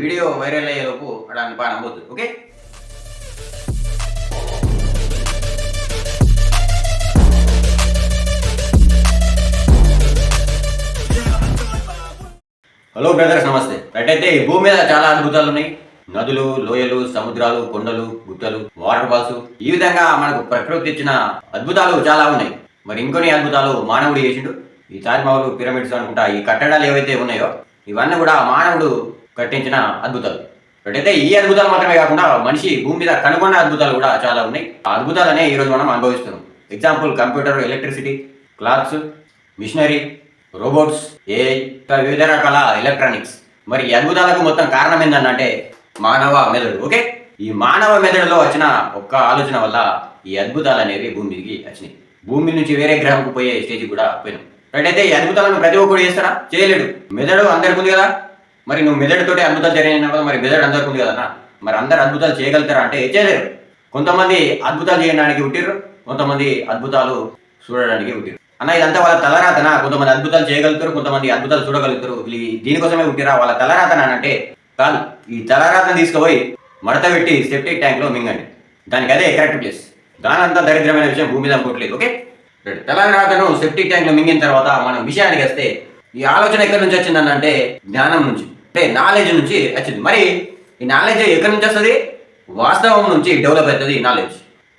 Video viral అయ్యేలోపు దాన్ని బాగా నమ్మొద్దు ఓకే? హలో బ్రదర్స్ నమస్తే. అయితే ఈ భూమి మీద చాలా అద్భుతాలు ఉన్నాయి. నదులు లోయలు సముద్రాలు కొండలు గుట్టలు వాటర్ ఫాల్స్ ఈ విధంగా మనకు ప్రకృతి ఇచ్చిన అద్భుతాలు చాలా ఉన్నాయి. మరి ఇంకొన్ని అద్భుతాలు మానవుడు చేసిండు. ఈ తాజ్మహల్ పిరమిడ్స్ అనుకుంటా ఈ కట్టడాలు ఏవైతే ఉన్నాయో ఇవన్నీ కూడా మానవుడు కట్టించిన అద్భుతాలు. అయితే ఈ అద్భుతాలు మాత్రమే కాకుండా మనిషి భూమి మీద కనుగొన్న అద్భుతాలు కూడా చాలా ఉన్నాయి. ఆ అద్భుతాలనే ఈ రోజు మనం అనుభవిస్తున్నాం. Example computer electricity clothes machinery robots ఏ ఇంకా వివిధ రకాల ఎలక్ట్రానిక్స్ మరి ఈ అద్భుతాలకు మొత్తం కారణం ఏంటంటే మానవ మెదడు ఓకే? ఈ మానవ మెదడులో వచ్చిన ఒక్క ఆలోచన వల్ల ఈ అద్భుతాలు అనేవి భూమి మీదకి వచ్చినాయి. భూమి నుంచి వేరే గ్రహంకు పోయే స్టేజ్ కూడా పోయినాం. రైట్ అయితే ఈ అద్భుతాలను ప్రతి ఒక్కరు చేస్తారా చేయలేడు. మెదడు అందరికి ఉంది కదా? మరి నువ్వు మెదడుతోటి అద్భుతాలు జరిగిన కదా మరి మెదడు అందరికి ఉంది కదా? మరి అందరు అద్భుతాలు చేయగలుగుతారా అంటే చేయలేరు. కొంతమంది అద్భుతాలు చేయడానికి ఉట్టిర్రు కొంతమంది అద్భుతాలు చూడడానికి ఉట్టిర్రు అన్న ఇదంతా వాళ్ళ తలరాతన? కొంతమంది అద్భుతాలు చేయగలుగుతారు కొంతమంది అద్భుతాలు చూడగలుగుతారు. దీనికోసమే ఉట్టిరా వాళ్ళ తలరాతన అంటే కాదు. ఈ తలరాతను తీసుకుపోయి మడత పెట్టి సెప్టిక్ ట్యాంక్లో మింగండి. దానికి అదే కరెక్ట్ ప్లేస్ దానంతా దరిద్రమైన విషయం భూమి మీద అనుకోవట్లేదు ఓకే తలరాతను సెప్టిక్ ట్యాంక్లో మింగిన తర్వాత మనం విషయానికి వస్తే ఈ ఆలోచన ఎక్కడి నుంచి వచ్చిందన్నంటే జ్ఞానం నుంచి. అంటే నాలెడ్జ్ నుంచి వచ్చింది. మరి ఈ నాలెడ్జ్ ఎక్కడి నుంచి వస్తుంది? వాస్తవం నుంచి డెవలప్ అవుతుంది ఈ నాలెడ్జ్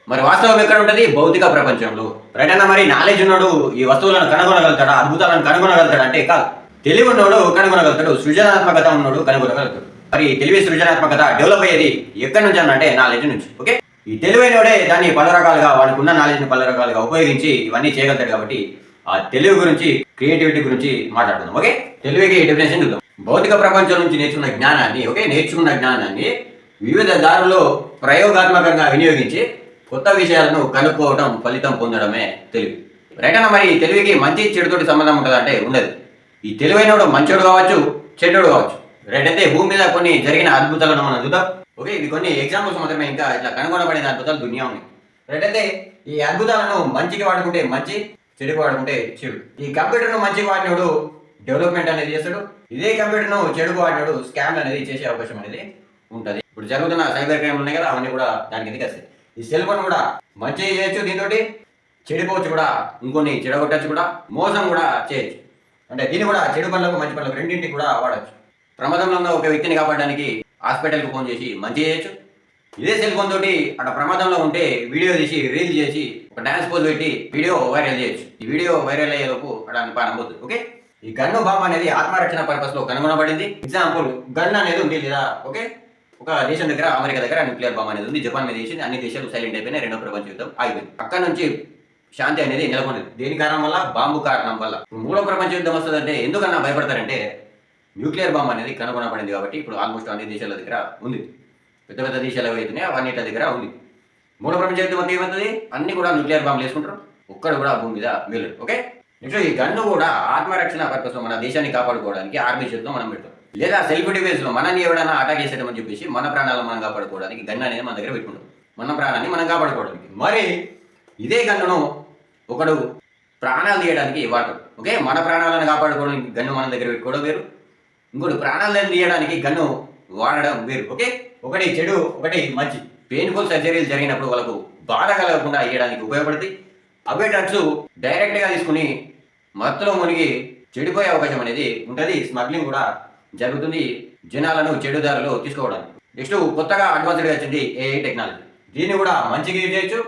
మరి వాస్తవం ఎక్కడ ఉంటుంది? భౌతిక ప్రపంచంలో. రైట్ అన్న? మరి నాలెడ్జ్ ఉన్నాడు ఈ వస్తువులను కనుగొనగలుగుతాడా? అద్భుతాలను కనుగొనగలుగుతాడా అంటే కాదు. తెలివి ఉన్నాడు కనుగొనగలుగుతాడు. సృజనాత్మకత ఉన్నాడు కనుగొనగలుగుతాడు. మరి తెలివి సృజనాత్మకత డెవలప్ అయ్యేది ఎక్కడి నుంచి అంటే నాలెడ్జ్ నుంచి. ఓకే? ఈ తెలివైనోడే దాన్ని పలు రకాలుగా వాళ్ళకున్న నాలెడ్జ్ని పలు రకాలుగా ఉపయోగించి ఇవన్నీ చేయగలుగుతాడు కాబట్టి ఆ తెలివి గురించి క్రియేటివిటీ గురించి మాట్లాడుకుందాం. ఓకే? తెలివికి డెఫినేషన్ చూద్దాం. భౌతిక ప్రపంచం నుంచి నేర్చుకున్న జ్ఞానాన్ని ఒకే నేర్చుకున్న జ్ఞానాన్ని వివిధ దారుల్లో ప్రయోగాత్మకంగా వినియోగించి కొత్త విషయాలను కనుక్కోవడం ఫలితం పొందడమే తెలివి. రైట్ మరి తెలివికి మంచి చెడుతోటి సంబంధం ఉంటుందంటే ఉండదు. ఈ తెలివైనడు మంచోడు కావచ్చు చెడ్డోడు కావచ్చు. రైట్ అయితే భూమి మీద కొన్ని జరిగిన అద్భుతాలను మనం చూద్దాం. ఓకే ఇవి కొన్ని ఎగ్జాంపుల్స్ మాత్రమే ఇంకా ఇట్లా కనుగొనబడిన అద్భుతాలు దునియా ఉన్నాయి. రైట్ అయితే ఈ అద్భుతాలను మంచికి వాడుకుంటే మంచి చెడుకు వాడుకుంటే చెడు. ఈ కంప్యూటర్ను మంచికి వాడినోడు డెవలప్మెంట్ అనేది చేస్తాడు. ఇదే కంప్యూటర్ను చెడుకు ఆడినాడు స్కామ్లు అనేది చేసే అవకాశం అనేది ఉంటుంది. ఇప్పుడు జరుగుతున్న సైబర్ క్రైమ్ ఉన్నాయి కదా అవన్నీ కూడా దానికి ఎందుకు వస్తాయి. ఈ సెల్ ఫోన్ కూడా మంచి చేయొచ్చు దీంతో చెడిపోవచ్చు కూడా ఇంకొన్ని చెడగొట్టచ్చు కూడా మోసం కూడా చేయొచ్చు. అంటే దీన్ని కూడా చెడు పనులకు మంచి పనులకు రెండింటికి కూడా వాడచ్చు. ప్రమాదంలో ఉన్న ఒక వ్యక్తిని కాపాడడానికి హాస్పిటల్కి ఫోన్ చేసి మంచి చేయొచ్చు. ఇదే సెల్ ఫోన్ తోటి అక్కడ ప్రమాదంలో ఉంటే వీడియో తీసి రీల్ చేసి ఒక డాన్స్ పోజ్ పెట్టి వీడియో వైరల్ చేయొచ్చు. ఈ వీడియో వైరల్ అయ్యేలోపు అక్కడ నమ్మొద్దు ఓకే? ఈ గన్ను బాంబ్ అనేది ఆత్మరక్షణ పర్పస్లో కనుగొనబడింది. ఎగ్జాంపుల్ గన్ అనేది ఉంది లేదా? ఓకే ఒక దేశం దగ్గర అమెరికా దగ్గర న్యూక్లియర్ బాంబ్ అనేది ఉంది. జపాన్ మీద వేసింది అన్ని దేశాలు సైలెంట్ అయిపోయినాయి. రెండో ప్రపంచ యుద్ధం ఆగిపోయింది. అక్కడ నుంచి శాంతి అనేది నెలకొన్నది దేని కారణం వల్ల? బాంబు కారణం వల్ల. మూడో ప్రపంచ యుద్ధం వస్తుందంటే ఎందుకన్నా భయపడతారంటే న్యూక్లియర్ బాంబ్ అనేది కనుగొనబడింది కాబట్టి ఇప్పుడు ఆల్మోస్ట్ అన్ని దేశాల దగ్గర ఉంది. పెద్ద పెద్ద దేశాలు ఏవైతున్నాయి అవన్నిటి దగ్గర ఉంది. మూడో ప్రపంచ యుద్ధం అంతా ఏమవుతుంది? అన్ని కూడా న్యూక్లియర్ బాంబులు వేసుకుంటారు. ఒక్కడు కూడా భూమి మీద వెళ్ళడు ఓకే ఇంట్లో ఈ గన్ను కూడా ఆత్మరక్షణ పర్పస్లో మన దేశాన్ని కాపాడుకోవడానికి ఆర్మీ చేతిలో మనం పెడతాం లేదా సెల్ఫ్ డిఫెన్స్లో మనల్ని ఎవడైనా అటాక్ చేసేటమని చెప్పేసి మన ప్రాణాలను మనం కాపాడుకోవడానికి గన్ అనేది మన దగ్గర పెట్టుకుంటాం. మన ప్రాణాన్ని మనం కాపాడుకోవడానికి. మరి ఇదే గన్నును ఒకడు ప్రాణాలు తీయడానికి వాడతాడు. ఓకే? మన ప్రాణాలను కాపాడుకోవడానికి గన్ను మన దగ్గర పెట్టుకోవడం వేరు. ఇంకోటి ప్రాణాలను తీయడానికి గన్ను వాడడం వేరు. ఓకే? ఒకటి చెడు ఒకటి మంచి. పెయిన్ఫుల్ సర్జరీలు జరిగినప్పుడు వాళ్ళకు బాధ కలగకుండా ఇవ్వడానికి ఉపయోగపడుతుంది అవే డ్రగ్స్ డైరెక్ట్గా తీసుకుని మత్తులో మునిగి చెడిపోయే అవకాశం అనేది ఉంటుంది. స్మగ్లింగ్ కూడా జరుగుతుంది. జనాలను చెడుదారులు తీసుకోవడానికి. నెక్స్ట్ కొత్తగా అడ్వాన్స్డ్గా వచ్చింది ఏఐ టెక్నాలజీ దీన్ని కూడా మంచిగా యూజ్ చేయొచ్చు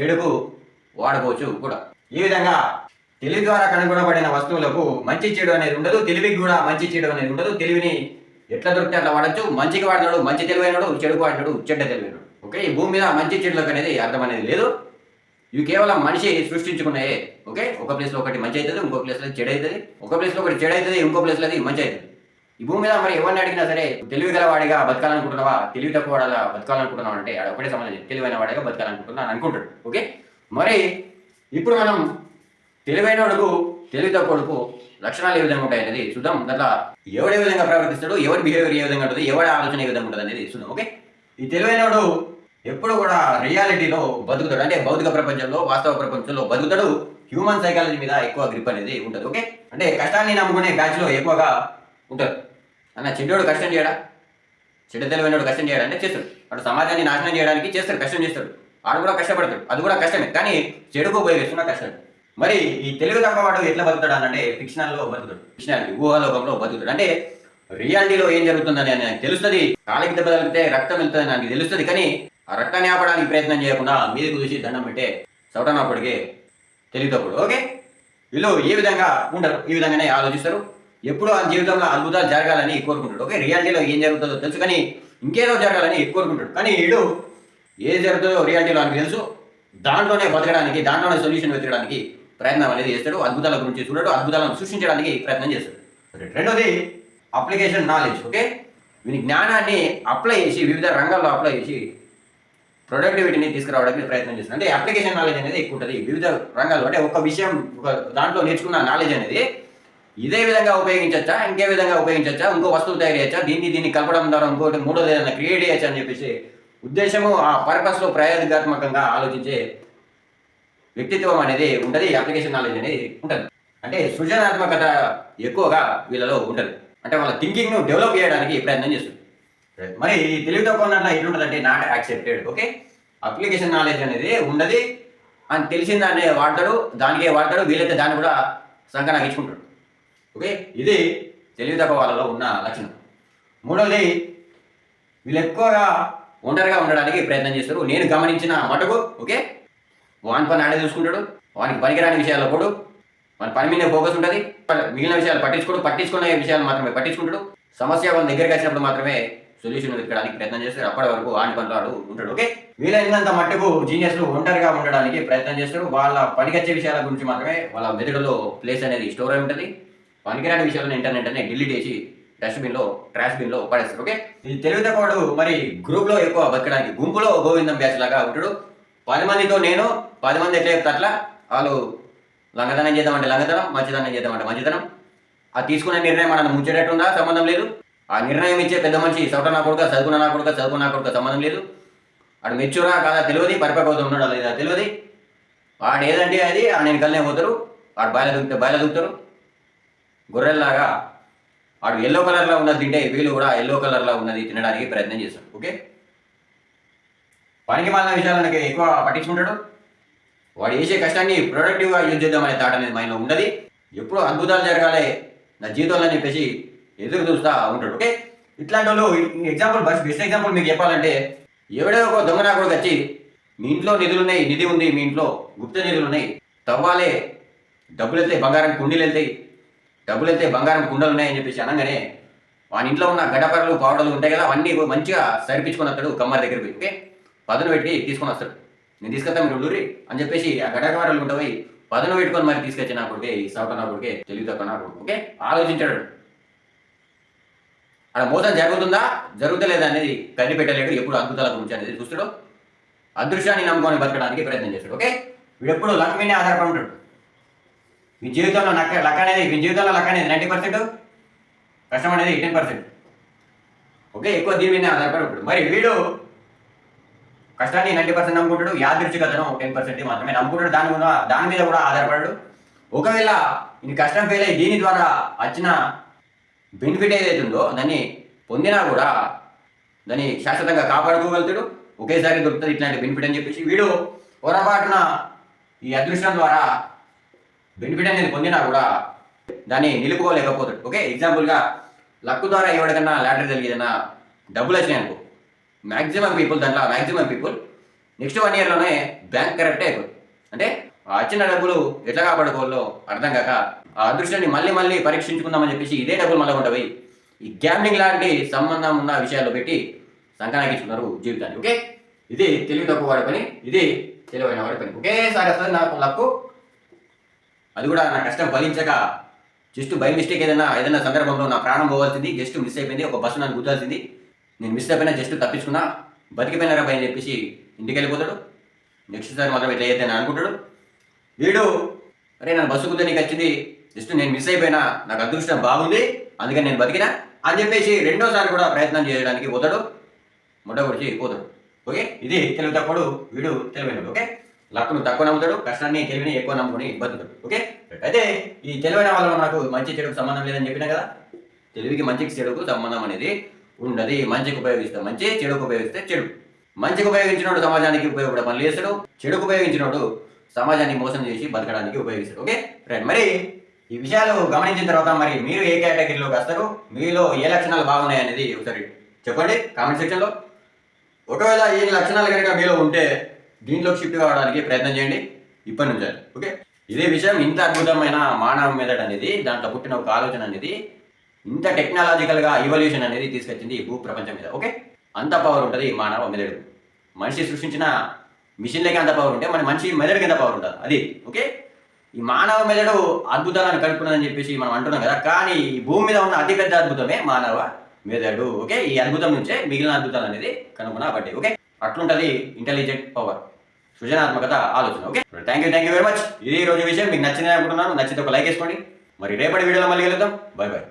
చెడుకు వాడుకోవచ్చు కూడా. ఈ విధంగా తెలివి ద్వారా కనుగొనబడిన వస్తువులకు మంచి చెడు అనేది ఉండదు. తెలివికి కూడా మంచి చెడు అనేది ఉండదు. తెలివిని ఎట్లా దొరికితే అట్లా వాడచ్చు. మంచికి వాడినాడు మంచి తెలివైనడు చెడుకు వాడినాడు చెడ్డ తెలివైనడు. ఓకే? ఈ భూమి మీద మంచి చెడులకు అనేది అర్థం అనేది లేదు. ఇవి కేవలం మనిషి సృష్టించుకున్నాయే ఓకే? ఒక ప్లేస్లో ఒకటి మంచి అవుతుంది ఇంకో ప్లేస్లో చెడు అవుతుంది. ఒక ప్లేస్లో ఒకటి చెడు అవుతుంది ఇంకో ప్లేస్లో అది మంచి అవుతుంది. ఈ భూమి మీద మరి ఎవరిని అడిగినా సరే తెలివి గలవాడిగా బతకాలనుకుంటున్నావా? తెలివి తక్కువ వాడాలా బతకాలనుకుంటున్నావు అంటే ఆడ ఒకటే సంబంధం తెలివైన వాడిగా బతకాలనుకుంటున్నా అనుకుంటాడు ఓకే? మరి ఇప్పుడు మనం తెలివైన వాడుకు తెలివి తక్కువకు లక్షణాలు ఏ విధంగా ఉంటాయి అనేది చూద్దాం. దాంట్లో ఎవడే విధంగా ప్రవర్తిస్తాడు ఎవరి బిహేవియర్ ఏ విధంగా ఉంటుంది ఎవరి ఆలోచన ఏ విధంగా ఉంటుంది అనేది చూద్దాం ఓకే? ఈ తెలివైనవాడు ఎప్పుడు కూడా రియాలిటీలో బతుకుతాడు. అంటే భౌతిక ప్రపంచంలో వాస్తవ ప్రపంచంలో బతుకుతాడు. హ్యూమన్ సైకాలజీ మీద ఎక్కువ గ్రిప్ అనేది ఉంటుంది. ఓకే? అంటే కష్టాన్ని నమ్ముకునే బ్యాచ్లో ఎక్కువగా ఉంటారు అన్న చెడ్డోడు కష్టం చేయడా? చెడ్డ తెలివైనడు కష్టం చేయడానికి చేస్తాడు. అటు సమాజాన్ని నాశనం చేయడానికి చేస్తాడు కష్టం చేస్తాడు. ఆడు కూడా కష్టపడతాడు. అది కూడా కష్టమే. కానీ చెడుకు ఉపయోగిస్తున్న కష్టం. మరి ఈ తెలుగు తక్కువ వాడు ఎట్లా బతుకుతాడు అంటే ఫిక్షనల్లో బతుకుతాడు. ఫిక్షనాలిటీ ఊహాలోకంలో బతుకుతాడు. అంటే రియాలిటీలో ఏం జరుగుతుందని నాకు తెలుస్తుంది. కాలికి దెబ్బ తగిలితే రక్తం వెళ్తుందని నాకు తెలుస్తుంది. కానీ ఆ రక్తాన్ని ఆపడానికి ప్రయత్నం చేయకుండా మీదకు చూసి దండం పెట్టే చవటనప్పటికే తెలియటప్పుడు ఓకే? వీళ్ళు ఏ విధంగా ఉండరు ఈ విధంగానే ఆలోచిస్తారు. ఎప్పుడు ఆ జీవితంలో అద్భుతాలు జరగాలని కోరుకుంటాడు. ఓకే? రియాలిటీలో ఏం జరుగుతుందో తెలుసు కానీ ఇంకేదో జరగాలని కోరుకుంటాడు. కానీ వీడు ఏది జరుగుతుందో రియాలిటీలో అని తెలుసు. దాంట్లోనే బతకడానికి దాంట్లోనే సొల్యూషన్ వెతకడానికి ప్రయత్నం అనేది చేస్తాడు. అద్భుతాల గురించి చూడడు అద్భుతాలను సృష్టించడానికి ప్రయత్నం చేస్తాడు. రెండోది అప్లికేషన్ నాలెడ్జ్. ఓకే? వీని జ్ఞానాన్ని అప్లై చేసి వివిధ రంగాల్లో అప్లై చేసి ప్రొడక్టివిటీని తీసుకురావడానికి ప్రయత్నం చేస్తుంది అంటే అప్లికేషన్ నాలెడ్జ్ అనేది ఎక్కువ ఉంటుంది. వివిధ రంగాల్లో అంటే ఒక విషయం ఒక దాంట్లో నేర్చుకున్న నాలెడ్జ్ అనేది ఇదే విధంగా ఉపయోగించవచ్చా ఇంకే విధంగా ఉపయోగించవచ్చా ఇంకో వస్తువు తయారు చేయొచ్చా? దీన్ని దీన్ని కలపడం ద్వారా ఇంకోటి మూడోది ఏదైనా క్రియేట్ చేయొచ్చా అని చెప్పేసి ఉద్దేశము ఆ పర్పస్లో ప్రయోగాత్మకంగా ఆలోచించే వ్యక్తిత్వం అనేది ఉంటుంది. అప్లికేషన్ నాలెడ్జ్ అనేది ఉంటుంది. అంటే సృజనాత్మకత ఎక్కువగా వీళ్ళలో ఉంటుంది. అంటే వాళ్ళ థింకింగ్ను డెవలప్ చేయడానికి ప్రయత్నం చేస్తుంది. మరి తెలివితో తెలివి తక్కువ ఉన్నట్ల ఎట్లుంటుందంటే not accepted okay application knowledge అనేది ఉండదు అని తెలిసిన దాన్ని వాడతాడు దానికే వాడతాడు వీలైతే దాన్ని కూడా సంకనాకి ఇచ్చుకుంటాడు ఓకే ఇది తెలివి తక్కువ వాళ్ళలో ఉన్న లక్షణం. మూడవది వీళ్ళు ఎక్కువగా ఒంటరిగా ఉండడానికి ప్రయత్నం చేస్తారు. నేను గమనించిన మటుకు ఓకే వాని పని ఆడే చూసుకుంటాడు వానికి పనికిరాని విషయాల్లో కూడా మన పని మీద ఫోకస్ ఉంటుంది మిగిలిన విషయాలు పట్టించుకోడు పట్టించుకునే విషయాలు మాత్రమే పట్టించుకుంటాడు. సమస్య వాళ్ళ దగ్గరికి వచ్చినప్పుడు మాత్రమే సొల్యూషన్ వెతకడానికి ప్రయత్నం చేస్తారు అప్పటి వరకు ఆని పనులాడు ఉంటాడు ఓకే? వీలైనంత మట్టుకు జీనియస్లు ఒంటరిగా ఉండడానికి ప్రయత్నం చేస్తారు. వాళ్ళ పనికొచ్చే విషయాల గురించి మాత్రమే వాళ్ళ మెదడులో ప్లేస్ అనేది స్టోర్ అయి ఉంటుంది. పనికిరాని విషయాలను ఇంటర్నెట్ అనేది డిలీట్ చేసి డస్ట్బిన్లో ట్రాష్ బిన్లో పడేస్తారు ఓకే? ఇది తెలివితేవాడు మరి గ్రూప్లో ఎక్కువ బతకడానికి గుంపులో గోవిందం బ్యాచ్ లాగా ఉంటాడు. పది మందితో నేను పది మంది ఎట్లా అట్లా? వాళ్ళు లంగదనం చేద్దామంటే లంగదనం మంచిదనం చేద్దామంటే మంచిదనం. ఆ తీసుకునే నిర్ణయం మనం ముంచేటట్టుందా? సంబంధం లేదు. ఆ నిర్ణయం ఇచ్చే పెద్ద మనిషి సౌట నా కొడుక చదువుకున్న నా కొడుక చదువుకున్న నా కొడుక సంబంధం లేదు. వాడు మెచ్చురా కాదా తెలియదు పరిపక్వత ఉన్నాడా లేదా తెలియదు. వాడు ఏదంటే అది ఆ నేను కళ్ళనే పోతారు వాడు బాయిల దూకితే బాయిల దూకుతారు. గొర్రెల్లాగా వాడు ఎల్లో కలర్లో ఉన్నది తింటే వీళ్ళు కూడా ఎల్లో కలర్లో ఉన్నది తినడానికి ప్రయత్నం చేస్తాడు ఓకే? పనికి మాలిన విషయాలకి ఎక్కువ పట్టించుకుంటాడు. వాడు చేసే కష్టాన్ని ప్రొడక్టివ్గా యూజ్ చేద్దామనే థాట్ అనేది మైండ్లో ఉన్నది. ఎప్పుడు అద్భుతాలు జరగాలి నా జీవితంలో అని చెప్పేసి ఎదురు చూస్తా ఉంటాడు ఓకే? ఇట్లాంటి వాళ్ళు ఎగ్జాంపుల్ బస్ బెస్ట్ ఎగ్జాంపుల్ మీకు చెప్పాలంటే ఎవడో ఒక దొంగ నా కూడా వచ్చి మీ ఇంట్లో నిధులు ఉన్నాయి నిధి ఉంది మీ ఇంట్లో గుప్త నిధులు ఉన్నాయి తవ్వాలే డబ్బులు వెళ్తాయి బంగారం కుండీలు వెళ్తాయి డబ్బులు వెళ్తే బంగారం కుండలు ఉన్నాయని చెప్పేసి అనగానే వాని ఇంట్లో ఉన్న గడపరలు పావడలు ఉంటాయి కదా అవన్నీ మంచిగా సరిపించుకొని వస్తాడు కమ్మర్ దగ్గర పోయి ఓకే? పదును పెట్టి తీసుకొని వస్తాడు. నేను తీసుకొస్తాను మీరు ఉండూరి అని చెప్పేసి ఆ గడపరలు ఉంటాయి పదును పెట్టుకొని మరి తీసుకొచ్చి నా కొడుకే ఈ సౌట నా కొడుకే తెలివి తక్కువ నా కొడుకు ఓకే? ఆలోచించాడు. అక్కడ మోసం జరుగుతుందా? జరుగుతలేదా అనేది కనిపెట్టలేడు ఎప్పుడు అద్భుతాల గురించి అనేది చూస్తాడు. అదృశ్యాన్ని నమ్ముకొని బతకడానికి ప్రయత్నం చేస్తాడు ఓకే? వీడు ఎప్పుడు లక్ మీదే ఆధారపడి ఉంటాడు మీ జీవితంలో లక్క లక్ అనేది మీ జీవితంలో లక్ అనేది నైంటీ పర్సెంట్ కష్టం అనేది టెన్ పర్సెంట్ ఓకే? ఎక్కువ దీని మీద ఆధారపడి ఉంటాడు మరి వీడు కష్టాన్ని నైంటీ పర్సెంట్ నమ్ముకుంటాడు. యాదృచ్ఛికతను టెన్ పర్సెంట్ మాత్రమే నమ్ముకుంటాడు. దాని మీద దాని మీద కూడా ఆధారపడాడు. ఒకవేళ ఇది కష్టం ఫెయిల్ అయ్యి దీని ద్వారా వచ్చిన బెనిఫిట్ ఏదైతే ఉందో దాన్ని పొందినా కూడా దాన్ని శాశ్వతంగా కాపాడుకోగలుగుతాడు. ఒకేసారి దొరుకుతుంది ఇట్లాంటి బెనిఫిట్ అని చెప్పేసి వీడు పొరపాటున ఈ అదృష్టం ద్వారా బెనిఫిట్ అనేది పొందినా కూడా దాన్ని నిలుపుకోలేకపోతాడు. ఓకే ఎగ్జాంపుల్గా లక్ ద్వారా ఎవరికన్నా లాటరీ జరిగేదన్నా డబ్బులు వచ్చినాయి అనుకో. మ్యాక్సిమం పీపుల్ దాంట్లో మ్యాక్సిమం పీపుల్ నెక్స్ట్ వన్ ఇయర్లోనే బ్యాంక్ కరెక్టే అయిపోతుంది. అంటే వచ్చిన డబ్బులు ఎట్లా కాపాడుకోవాలో అర్థం కాక ఆ అదృష్టాన్ని మళ్ళీ మళ్ళీ పరీక్షించుకుందామని చెప్పేసి ఇదే డబ్బులు మళ్ళీ ఉండవి ఈ గ్యాంబ్లింగ్ లాంటి సంబంధం ఉన్న విషయాలు పెట్టి సంకనాగించుకున్నారు జీవితాన్ని ఓకే? ఇది తెలివి తక్కువ వాడి పని ఇది తెలివైన వాడి పని ఒకేసారి వస్తుంది నాకు లక్కు. అది కూడా నా కష్టం ఫలించక జస్ట్ బై మిస్టేక్ ఏదైనా ఏదైనా సందర్భంలో నా ప్రాణం పోవాల్సింది జస్ట్ మిస్ అయిపోయింది ఒక బస్సు నన్ను గుర్తాల్సింది నేను మిస్ అయిపోయినా జస్ట్ తప్పించుకున్నా బతికిపోయినారా భయం చెప్పేసి ఇంటికి వెళ్ళిపోతాడు. నెక్స్ట్ సారి మాత్రం ఇట్లా అయితే అనుకుంటాడు. వీడు అరే నన్ను బస్సు గుద్ద వచ్చింది జస్ట్ నేను మిస్ అయిపోయినా నాకు అదృష్టం బాగుంది అందుకని నేను బతికినా అని చెప్పేసి రెండోసారి కూడా ప్రయత్నం చేయడానికి పోతాడు. ముడ్డ పొడిచి పోతాడు. ఓకే? ఇది తెలివి తక్కువడు వీడు తెలివైనడు ఓకే? లక్కును తక్కువ నమ్ముతాడు కష్టాన్ని తెలివిని ఎక్కువ నమ్ముకుని బతుకుతాడు ఓకే? అయితే ఈ తెలివైన వల్ల మనకు మంచి చెడుకు సంబంధం లేదని చెప్పినా కదా? తెలివికి మంచికి చెడుకు సంబంధం అనేది ఉండదు. మంచికి ఉపయోగిస్తే మంచి చెడుకు ఉపయోగిస్తే చెడు. మంచికి ఉపయోగించినోడు సమాజానికి ఉపయోగపడే పనులు చేస్తాడు చెడుకు ఉపయోగించినోడు సమాజాన్ని మోసం చేసి బతకడానికి ఉపయోగిస్తాడు ఓకే? రైట్ మరి ఈ విషయాలు గమనించిన తర్వాత మరి మీరు ఏ కేటగిరీలోకి వస్తారు? మీలో ఏ లక్షణాలు బాగున్నాయి అనేది ఒకసారి చెప్పండి. కామెంట్ సెక్షన్లో ఒకవేళ ఈ లక్షణాలు కనుక మీలో ఉంటే దీంట్లోకి షిఫ్ట్ కావడానికి ప్రయత్నం చేయండి. ఇప్పటి నుంచి ఓకే? ఇదే విషయం ఇంత అద్భుతమైన మానవ మెదడు అనేది దాంట్లో పుట్టిన ఒక ఆలోచన అనేది ఇంత టెక్నాలజికల్గా ఇవల్యూషన్ అనేది తీసుకొచ్చింది ఈ భూ ప్రపంచం మీద. ఓకే? అంత పవర్ ఉంటుంది మానవ మెదడు. మనిషి సృష్టించిన మిషన్లకి అంత పవర్ ఉంటే మన మనిషి మెదడుకి ఎంత పవర్ ఉంటుంది అది. ఓకే? ఈ మానవ మెదడు అద్భుతాలను కనుక్కున్నదని చెప్పేసి మనం అంటున్నాం కదా. కానీ ఈ భూమి మీద ఉన్న అతిపెద్ద అద్భుతమే మానవ మెదడు. ఓకే? ఈ అద్భుతం నుంచే మిగిలిన అద్భుతాలు అనేది కనుగొనబడ్డాయి. ఓకే? అట్లుంటది ఇంటెలిజెంట్ పవర్ సృజనాత్మకత ఆలోచన. Okay? Thank you thank you very much ఇది ఈ రోజు విషయం. మీకు నచ్చింది అనుకుంటున్నాను. నచ్చితే ఒక లైక్ వేసుకోండి. మరి రేపటి వీడియోలో మళ్ళీ కలుద్దాం. Bye bye